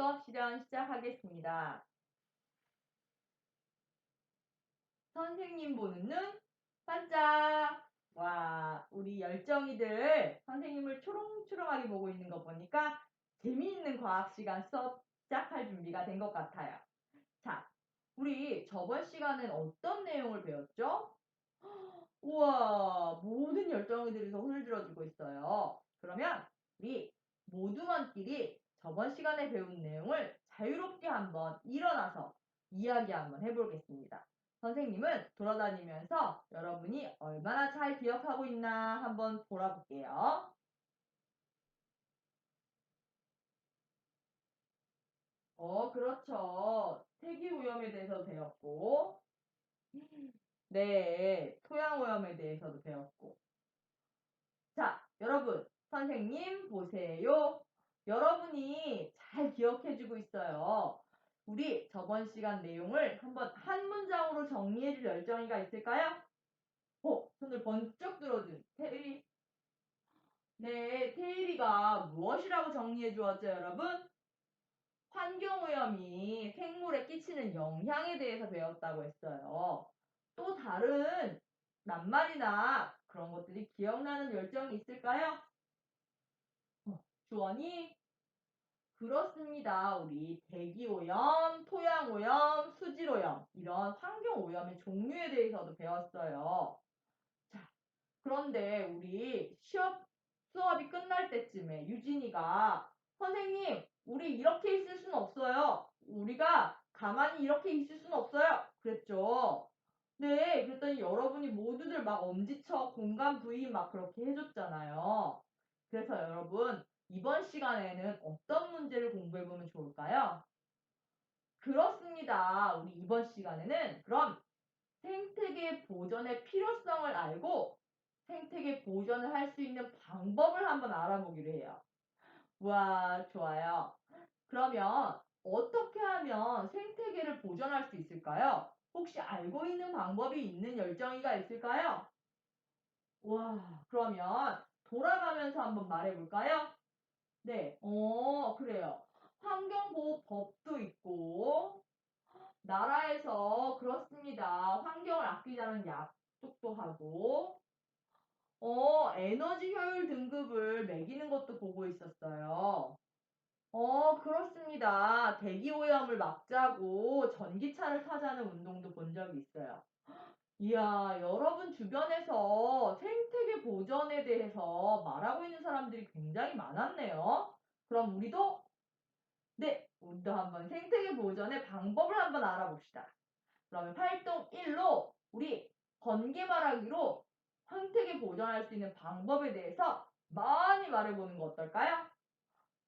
수업 시간 시작하겠습니다. 선생님 보는 눈 반짝! 와, 우리 열정이들 선생님을 초롱초롱하게 보고 있는 거 보니까 재미있는 과학 시간 수업 시작할 준비가 된 것 같아요. 자, 우리 저번 시간엔 어떤 내용을 배웠죠? 우와, 모든 열정이들이 서 손을 들어주고 있어요. 그러면 우리 모두만끼리 저번 시간에 배운 내용을 자유롭게 한번 일어나서 이야기 한번 해보겠습니다. 선생님은 돌아다니면서 여러분이 얼마나 잘 기억하고 있나 한번 돌아볼게요. 어, 그렇죠. 태기 오염에 대해서 배웠고, 네, 토양 오염에 대해서도 배웠고. 자, 여러분, 선생님 보세요. 여러분이 잘 기억해주고 있어요. 우리 저번 시간 내용을 한번 한 문장으로 정리해줄 열정이가 있을까요? 어, 손을 번쩍 들어준 테일이. 네, 테일이가 무엇이라고 정리해 주었죠, 여러분? 환경오염이 생물에 끼치는 영향에 대해서 배웠다고 했어요. 또 다른 낱말이나 그런 것들이 기억나는 열정이 있을까요? 어, 주원이 그렇습니다. 우리 대기오염, 토양오염, 수질오염 이런 환경오염의 종류에 대해서도 배웠어요. 자, 그런데 우리 시험 수업이 끝날 때쯤에 유진이가 선생님 우리 이렇게 있을 수는 없어요. 우리가 가만히 이렇게 있을 수는 없어요. 그랬죠. 네, 그랬더니 여러분이 모두들 막 엄지척 공간 부위 막 그렇게 해줬잖아요. 그래서 여러분 이번 시간에는 어떤 문제를 공부해보면 좋을까요? 그렇습니다. 우리 이번 시간에는 그럼 생태계 보존의 필요성을 알고 생태계 보존을 할 수 있는 방법을 한번 알아보기로 해요. 와, 좋아요. 그러면 어떻게 하면 생태계를 보존할 수 있을까요? 혹시 알고 있는 방법이 있는 열정이가 있을까요? 와, 그러면 돌아가면서 한번 말해볼까요? 네, 어, 그래요. 환경보호법도 있고, 나라에서 그렇습니다. 환경을 아끼자는 약속도 하고, 어, 에너지 효율 등급을 매기는 것도 보고 있었어요. 어, 그렇습니다. 대기 오염을 막자고 전기차를 타자는 운동도 본 적이 있어요. 이야, 여러분 주변에서 생태계 보전에 대해서 말하고 있는 사람들이 굉장히 많았네요. 그럼 우리도 네, 우리도 한번 생태계 보전의 방법을 한번 알아봅시다. 그러면 활동 1로 우리 번개 말하기로 생태계 보전할 수 있는 방법에 대해서 많이 말해보는 거 어떨까요?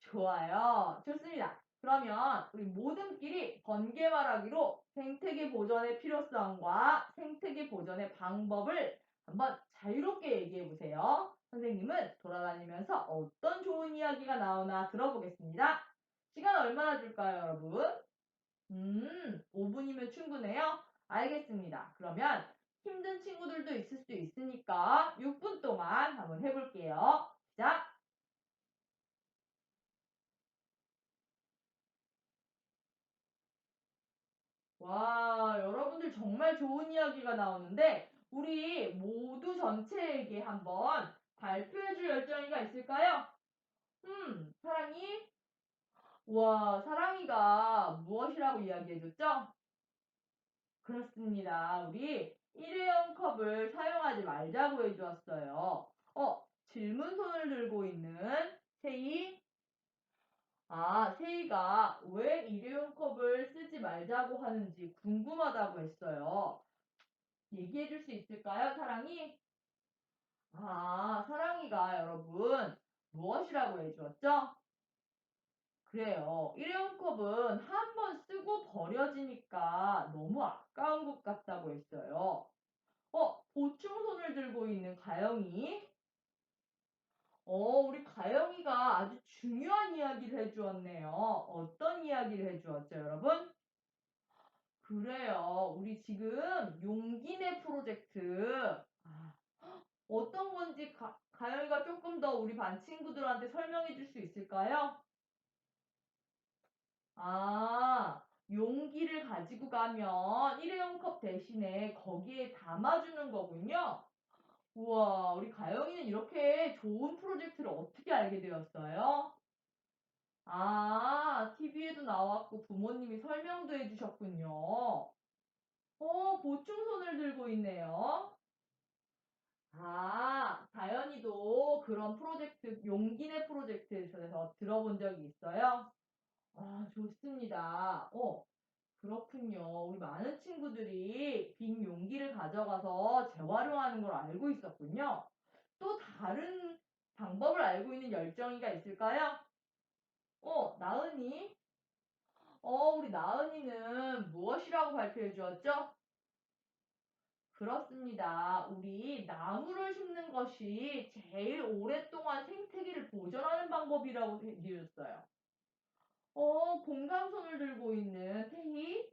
좋아요. 좋습니다. 그러면 우리 모든끼리 번개 말하기로 생태계 보전의 필요성과 생태계 보전의 방법을 한번 자유롭게 얘기해 보세요. 선생님은 돌아다니면서 어떤 좋은 이야기가 나오나 들어보겠습니다. 시간 얼마나 줄까요, 여러분? 음, 5분이면 충분해요? 알겠습니다. 그러면 힘든 친구들도 있을 수 있으니까 6분 동안 한번 해볼게요. 와, 여러분들 정말 좋은 이야기가 나오는데 우리 모두 전체에게 한번 발표해줄 열정이가 있을까요? 음, 사랑이? 와, 사랑이가 무엇이라고 이야기해줬죠? 그렇습니다. 우리 일회용 컵을 사용하지 말자고 해주었어요. 어, 질문손을 들고 있는 세이? 아, 세이가 왜 일회용 컵을 쓰지 말자고 하는지 궁금하다고 했어요. 얘기해 줄 수 있을까요, 사랑이? 아, 사랑이가 여러분 무엇이라고 해주었죠? 그래요. 일회용 컵은 한 번 쓰고 버려지니까 너무 아까운 것 같다고 했어요. 어, 보충손을 들고 있는 가영이 어, 우리 가영이가 아주 중요한 이야기를 해주었네요. 어떤 이야기를 해주었죠, 여러분? 그래요. 우리 지금 용기내 프로젝트. 아, 어떤 건지 가, 가영이가 조금 더 우리 반 친구들한테 설명해 줄 수 있을까요? 아, 용기를 가지고 가면 일회용 컵 대신에 거기에 담아주는 거군요. 우와, 우리 가영이는 이렇게 좋은 프로젝트를 어떻게 알게 되었어요? 아, TV에도 나왔고 부모님이 설명도 해주셨군요. 어, 보충손을 들고 있네요. 아, 다현이도 그런 프로젝트, 용기내 프로젝트에서 들어본 적이 있어요? 아, 좋습니다. 어, 그렇군요. 우리 많은 친구들이 빈 용기를 가져가서 재활용하는 걸 알고 있었군요. 또 다른 방법을 알고 있는 열정이가 있을까요? 어, 나은이? 어, 우리 나은이는 무엇이라고 발표해 주었죠? 그렇습니다. 우리 나무를 심는 것이 제일 오랫동안 생태계를 보존하는 방법이라고 줬어요. 어, 공감손을 들고 있는 태희?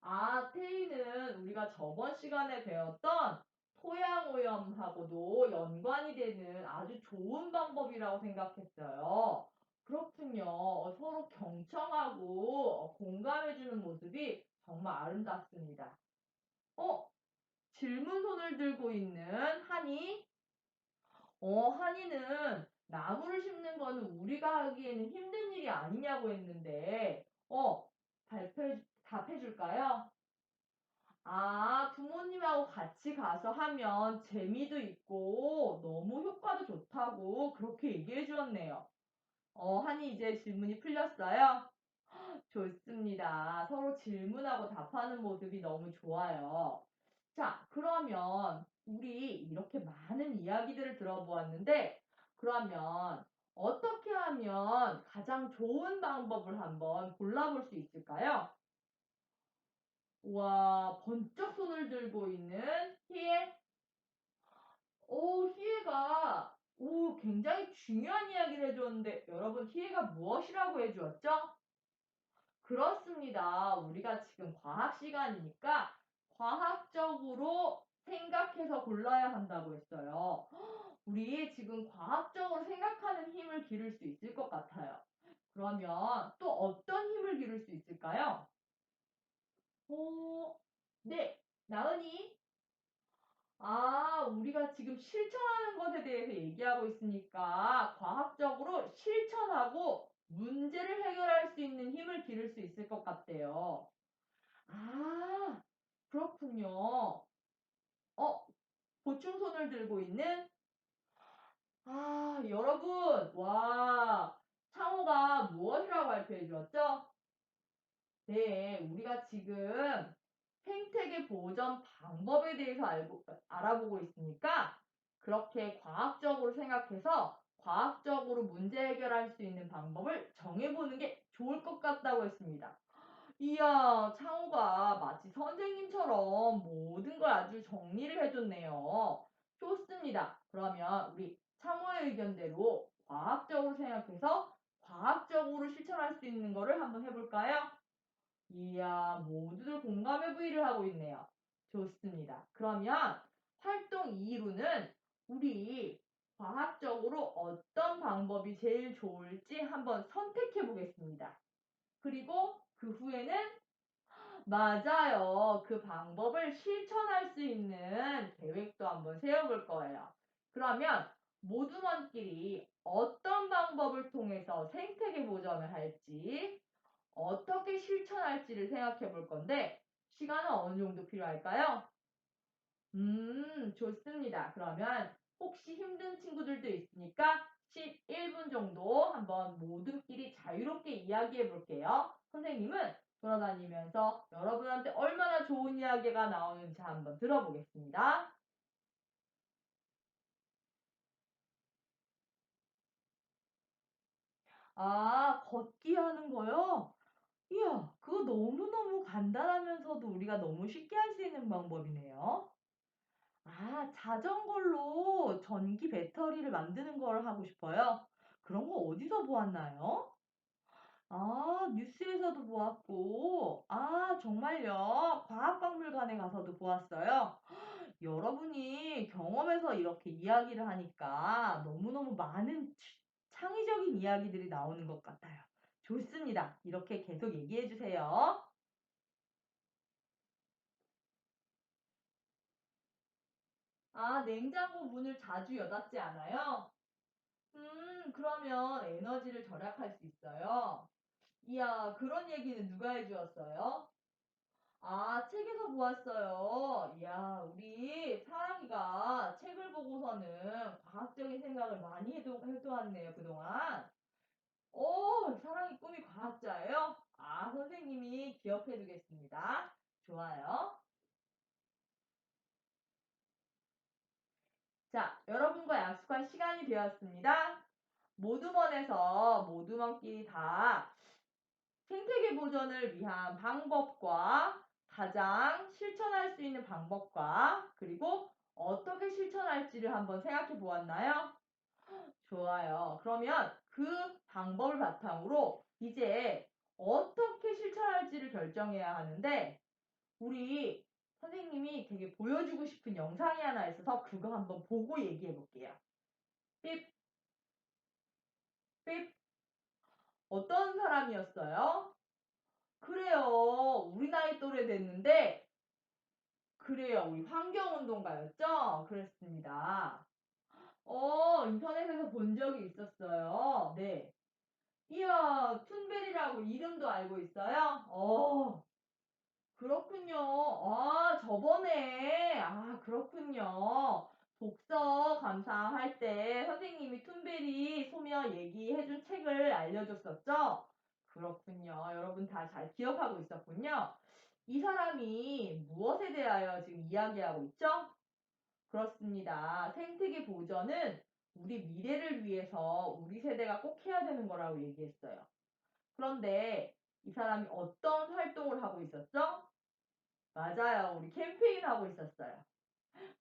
아, 테이는 저번 시간에 배웠던 토양 오염하고도 연관이 되는 아주 좋은 방법이라고 생각했어요. 그렇군요. 어, 서로 경청하고 어, 공감해주는 모습이 정말 아름답습니다. 어, 질문손을 들고 있는 한이? 어, 한이는 나무를 심는 거는 우리가 하기에는 힘든 일이 아니냐고 했는데, 어, 답해 줄까요? 아, 부모님하고 같이 가서 하면 재미도 있고 너무 효과도 좋다고 그렇게 얘기해 주었네요. 어, 한이 이제 질문이 풀렸어요? 좋습니다. 서로 질문하고 답하는 모습이 너무 좋아요. 자, 그러면 우리 이렇게 많은 이야기들을 들어보았는데, 그러면 어떻게 하면 가장 좋은 방법을 한번 골라볼 수 있을까요? 와, 번쩍 손을 들고 있는 희애. 오, 희애가, 오, 굉장히 중요한 이야기를 해주었는데, 여러분, 희애가 무엇이라고 해주었죠? 그렇습니다. 우리가 지금 과학 시간이니까 과학적으로 생각해서 골라야 한다고 했어요. 우리 지금 과학적으로 생각하는 힘을 기를 수 있을 것 같아요. 그러면 또 어떤 힘을 기를 수 있을까요? 어, 네, 나은이. 아, 우리가 실천하는 것에 대해서 얘기하고 있으니까 과학적으로 실천하고 문제를 해결할 수 있는 힘을 기를 수 있을 것 같대요. 아, 그렇군요. 어, 보충손을 들고 있는? 아, 여러분, 와, 창호가 무엇이라고 발표해 주었죠? 네, 우리가 지금 생태계 보전 방법에 대해서 알고, 알아보고 있으니까 그렇게 과학적으로 생각해서 과학적으로 문제 해결할 수 있는 방법을 정해보는 게 좋을 것 같다고 했습니다. 이야, 창호가 마치 선생님처럼 모든 걸 아주 정리를 해줬네요. 좋습니다. 그러면 우리 창호의 의견대로 과학적으로 생각해서 과학적으로 실천할 수 있는 거를 한번 해볼까요? 이야, 모두들 공감의 부위를 하고 있네요. 좋습니다. 그러면 활동 2루는 우리 과학적으로 어떤 방법이 제일 좋을지 한번 선택해 보겠습니다. 그리고 그 후에는 맞아요. 그 방법을 실천할 수 있는 계획도 한번 세워볼 거예요. 그러면 모두먼끼리 어떤 방법을 통해서 생태계 보전을 할지 어떻게 실천할지를 생각해 볼 건데 시간은 어느 정도 필요할까요? 음, 좋습니다. 그러면 혹시 힘든 친구들도 있으니까 11분 정도 한번 모두끼리 자유롭게 이야기해 볼게요. 선생님은 돌아다니면서 여러분한테 얼마나 좋은 이야기가 나오는지 한번 들어보겠습니다. 아, 걷기 하는 거요? 이야, 그거 너무너무 간단하면서도 우리가 너무 쉽게 할 수 있는 방법이네요. 아, 자전거로 전기 배터리를 만드는 걸 하고 싶어요. 그런 거 어디서 보았나요? 아, 뉴스에서도 보았고, 아, 정말요? 과학박물관에 가서도 보았어요. 여러분이 경험해서 이렇게 이야기를 하니까 너무너무 많은 치- 창의적인 이야기들이 나오는 것 같아요. 좋습니다. 이렇게 계속 얘기해 주세요. 아, 냉장고 문을 자주 여닫지 않아요? 음, 그러면 에너지를 절약할 수 있어요. 이야, 그런 얘기는 누가 해주었어요? 아, 책에서 보았어요. 이야, 우리 사랑이가 책을 보고서는 과학적인 생각을 많이 해도, 해도왔네요, 그동안. 오, 사랑이 꿈이 과학자예요? 아, 선생님이 기억해 두겠습니다. 좋아요. 자, 여러분과 약속한 시간이 되었습니다. 모두먼에서 모두먼끼리 다 생태계 보전을 위한 방법과 가장 실천할 수 있는 방법과 그리고 어떻게 실천할지를 한번 생각해 보았나요? 좋아요. 그러면 그 방법을 바탕으로 이제 어떻게 실천할지를 결정해야 하는데 우리 선생님이 되게 보여주고 싶은 영상이 하나 있어서 그거 한번 보고 얘기해 볼게요. 삐, 삐. 어떤 사람이었어요? 그래요. 우리 나이 또래 됐는데, 그래요. 우리 환경운동가였죠? 그랬습니다. 어, 인터넷에서 본 적이 있었어요. 네. 이야, 툰베리라고 이름도 알고 있어요? 어, 그렇군요. 아, 저번에, 아, 그렇군요. 독서 감상할 때 선생님이 툰베리 소며 얘기해준 책을 알려줬었죠? 그렇군요. 여러분 다 잘 기억하고 있었군요. 이 사람이 무엇에 대하여 지금 이야기하고 있죠? 그렇습니다. 생태계 보전은 우리 미래를 위해서 우리 세대가 꼭 해야 되는 거라고 얘기했어요. 그런데 이 사람이 어떤 활동을 하고 있었죠? 맞아요. 우리 캠페인 하고 있었어요.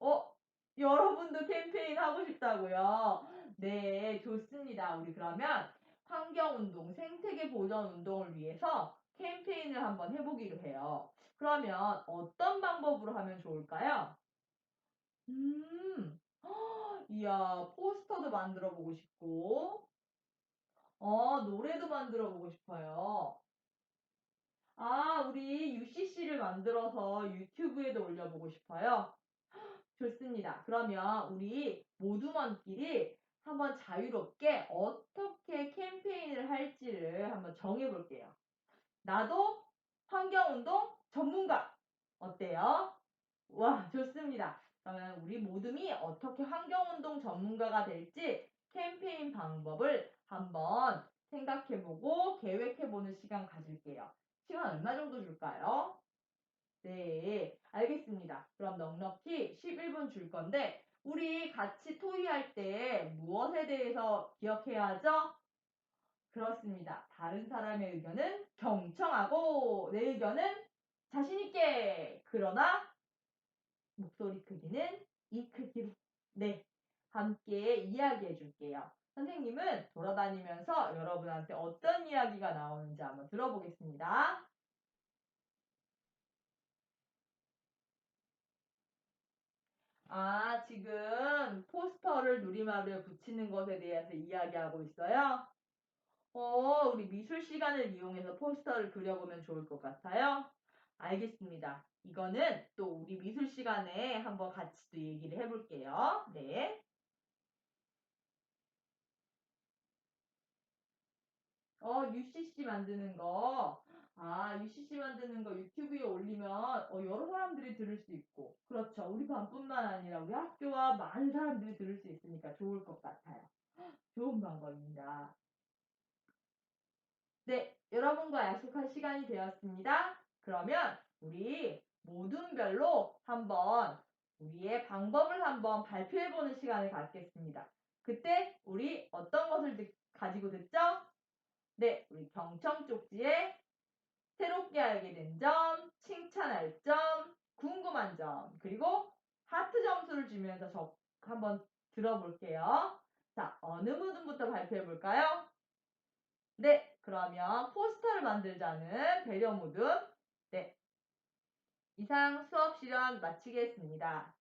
어? 여러분도 캠페인 하고 싶다고요? 네, 좋습니다. 우리 그러면 환경운동, 생태계 보전 운동을 위해서 캠페인을 한번 해보기로 해요. 그러면 어떤 방법으로 하면 좋을까요? 음, 허, 이야, 포스터도 만들어 보고 싶고, 어, 노래도 만들어 보고 싶어요. 아, 우리 UCC를 만들어서 유튜브에도 올려보고 싶어요. 좋습니다. 그러면 우리 모두먼끼리 한번 자유롭게 어떻게 캠페인을 할지를 한번 정해볼게요. 나도 환경운동 전문가. 어때요? 와, 좋습니다. 그러면 우리 모둠이 어떻게 환경운동 전문가가 될지 캠페인 방법을 한번 생각해보고 계획해보는 시간 가질게요. 시간 얼마 정도 줄까요? 네, 알겠습니다. 그럼 넉넉히 11분 줄 건데, 우리 같이 토의할 때 무엇에 대해서 기억해야 하죠? 그렇습니다. 다른 사람의 의견은 경청하고, 내 의견은 자신있게. 그러나, 목소리 크기는 이 크기로. 네, 함께 이야기해 줄게요. 선생님은 돌아다니면서 여러분한테 어떤 이야기가 나오는지 한번 들어보겠습니다. 아, 지금 포스터를 누리마루에 붙이는 것에 대해서 이야기하고 있어요? 어, 우리 미술 시간을 이용해서 포스터를 그려보면 좋을 것 같아요. 알겠습니다. 이거는 또 우리 미술 시간에 한번 같이 또 얘기를 해볼게요. 네. 어, UCC 만드는 거. 아, UCC 만드는 거 유튜브에 올리면 어, 여러 사람들이 들을 수 있고. 그렇죠. 우리 반뿐만 아니라 우리 학교와 많은 사람들이 들을 수 있으니까 좋을 것 같아요. 좋은 방법입니다. 네, 여러분과 약속한 시간이 되었습니다. 그러면 우리 모둠별로 한번 우리의 방법을 한번 발표해보는 시간을 갖겠습니다. 그때 우리 어떤 것을 듣- 가지고 듣죠? 경청 쪽지에 새롭게 알게 된 점, 칭찬할 점, 궁금한 점, 그리고 하트 점수를 주면서 저 한번 들어볼게요. 자, 어느 부분부터 발표해 볼까요? 네, 그러면 포스터를 만들자는 배려 모둠. 네. 이상 수업 실현 마치겠습니다.